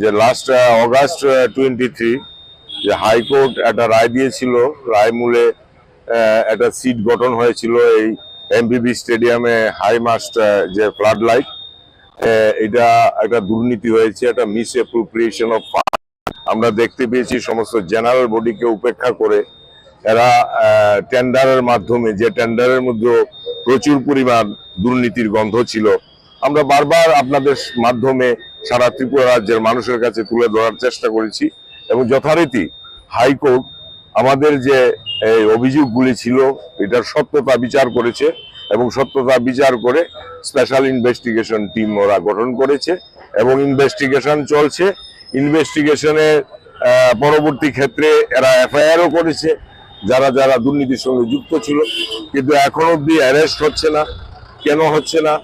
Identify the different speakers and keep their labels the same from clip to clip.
Speaker 1: যে last August twenty three যে high court একটা রায় দিয়েছিল, রায় মূলে একটা সিট গঠন হয়েছিল এই এমবিবি স্টেডিয়ামে হাই মাস্ট যে ফ্লাড লাইট এটা একটা দুর্নীতি হয়েছে, একটা মিস অ্যাপ্রোপ্রিয়েশন অফ আমরা দেখতে পেয়েছি সমস্ত জেনারেল বডিকে উপেক্ষা করে, এরা টেন্ডারের মাধ্যমে, যে টেন্ডারের মধ্যে প্রচুর পরিমাণ দুর্নীতির গন্ধ ছিল। আমরা বারবার আপনাদের মাধ্যমে সারা ত্রিপুরা রাজ্যের মানুষের কাছে তুলে ধরার চেষ্টা করেছি এবং যথারীতি হাইকোর্ট আমাদের যে এই অভিযোগগুলি ছিল, এটার সত্যতা বিচার করেছে এবং সত্যতা বিচার করে স্পেশাল ইনভেস্টিগেশন টিম ওরা গঠন করেছে এবং ইনভেস্টিগেশন চলছে। ইনভেস্টিগেশনের পরবর্তী ক্ষেত্রে এরা এফআইআরও করেছে, যারা যারা দুর্নীতির সঙ্গে যুক্ত ছিল। কিন্তু এখন অব্দি অ্যারেস্ট হচ্ছে না, কেন হচ্ছে না?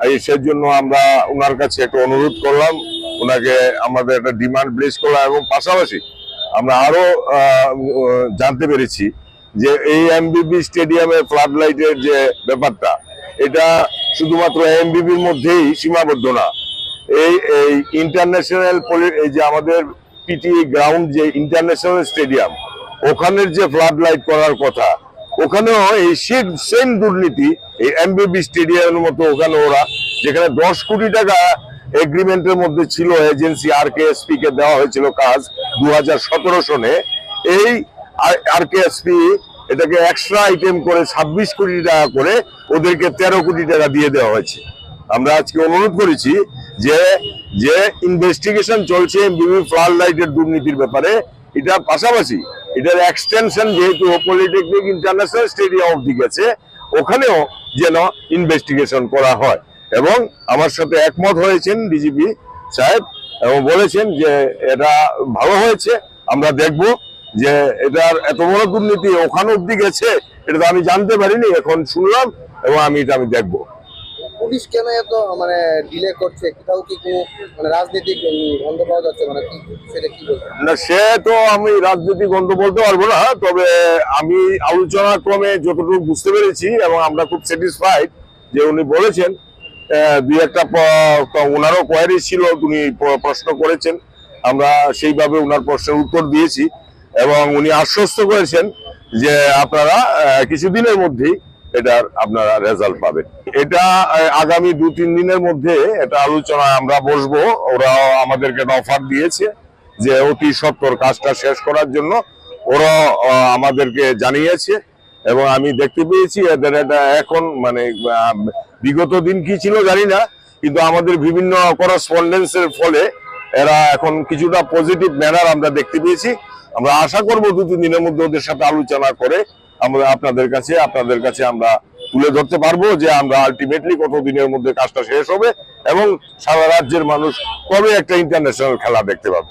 Speaker 1: এই সেজন্য আমরা ওনার কাছে একটা অনুরোধ করলাম ওনাকে আমাদের একটা ডিমান্ড প্লেস করলাম এবং পাশাপাশি আমরা আরও আহ, উম, জানতে পেরেছি যে এই এমবিবি স্টেডিয়ামের ফ্লাড লাইটের যে ব্যাপারটা এটা শুধুমাত্র এমবিবির মধ্যেই সীমাবদ্ধ না। এই এই ইন্টারন্যাশনাল পলি এই যে আমাদের পিটি গ্রাউন্ড যে ইন্টারন্যাশনাল স্টেডিয়াম ওখানের যে ফ্লাড লাইট করার কথা ওখানেও এই সেম দুর্নীতি এই এমবিবি স্টেডিয়ামের মতো ওখানে ওরা, যেখানে দশ কোটি টাকা এগ্রিমেন্টের মধ্যে ছিল এজেন্সি আর কে এসপি কে দেওয়া হয়েছিল কাজ দু হাজার সতেরো সনে। এই আর কে এসপি এটাকে এক্সট্রা আইটেম করে ছাব্বিশ কোটি টাকা করে ওদেরকে তেরো কোটি টাকা দিয়ে দেওয়া হয়েছে। আমরা আজকে অনুরোধ করেছি যে যে ইনভেস্টিগেশন চলছে বিভিন্ন ফ্লাড লাইটের দুর্নীতির ব্যাপারে, এটা পাশাপাশি এটার এক্সটেনশন যেহেতু পলিটেকনিক ইন্টারন্যাশনাল স্টেডিয়াম অব্দি গেছে, ওখানেও যেন ইনভেস্টিগেশন করা হয়। এবং আমার সাথে একমত হয়েছেন ডিজিপি সাহেব এবং বলেছেন যে এটা ভালো হয়েছে, আমরা দেখব যে এটার এত বড় দুর্নীতি ওখানে অব্দি গেছে, এটা তো আমি জানতে পারিনি, এখন শুনলাম এবং আমি এটা আমি দেখব।
Speaker 2: পুলিশ কেন এত মানে ডিলে করছে? মানে
Speaker 1: না, সে তো আমি রাজনৈতিক গন্ধ বলতে পারব না, তবে আমি আলোচনা ক্রমে যতটুকু বুঝতে পেরেছি এবং আমরা খুব স্যাটিসফাইড যে উনি বলেছেন দুই একটা ওনারও কোয়ারি ছিল, উনি প্রশ্ন করেছেন, আমরা সেইভাবে ওনার প্রশ্নের উত্তর দিয়েছি এবং উনি আশ্বস্ত করেছেন যে আপনারা কিছুদিনের মধ্যেই এটার আপনারা রেজাল্ট পাবেন। এটা আগামী দু তিন দিনের মধ্যে এটা আলোচনা আমরা বসবো ওরা আমাদেরকে অফার দিয়েছে। যে অতি সত্তর কাজটা শেষ করার জন্য ওরা আমাদেরকে জানিয়েছে এবং আমি দেখতে পেয়েছি এদের এটা এখন মানে বিগত দিন কি ছিল জানি না, কিন্তু আমাদের বিভিন্ন করেসপন্ডেন্সের ফলে এরা এখন কিছুটা পজিটিভ ম্যানার আমরা দেখতে পেয়েছি। আমরা আশা করব দু, তিন দিনের মধ্যে ওদের সাথে আলোচনা করে আমরা আপনাদের কাছে আপনাদের কাছে আমরা তুলে ধরতে পারব যে আমরা আলটিমেটলি কত দিনের মধ্যে কাজটা শেষ হবে এবং সারা রাজ্যের মানুষ কবে একটা ইন্টারন্যাশনাল খেলা দেখতে পাবে।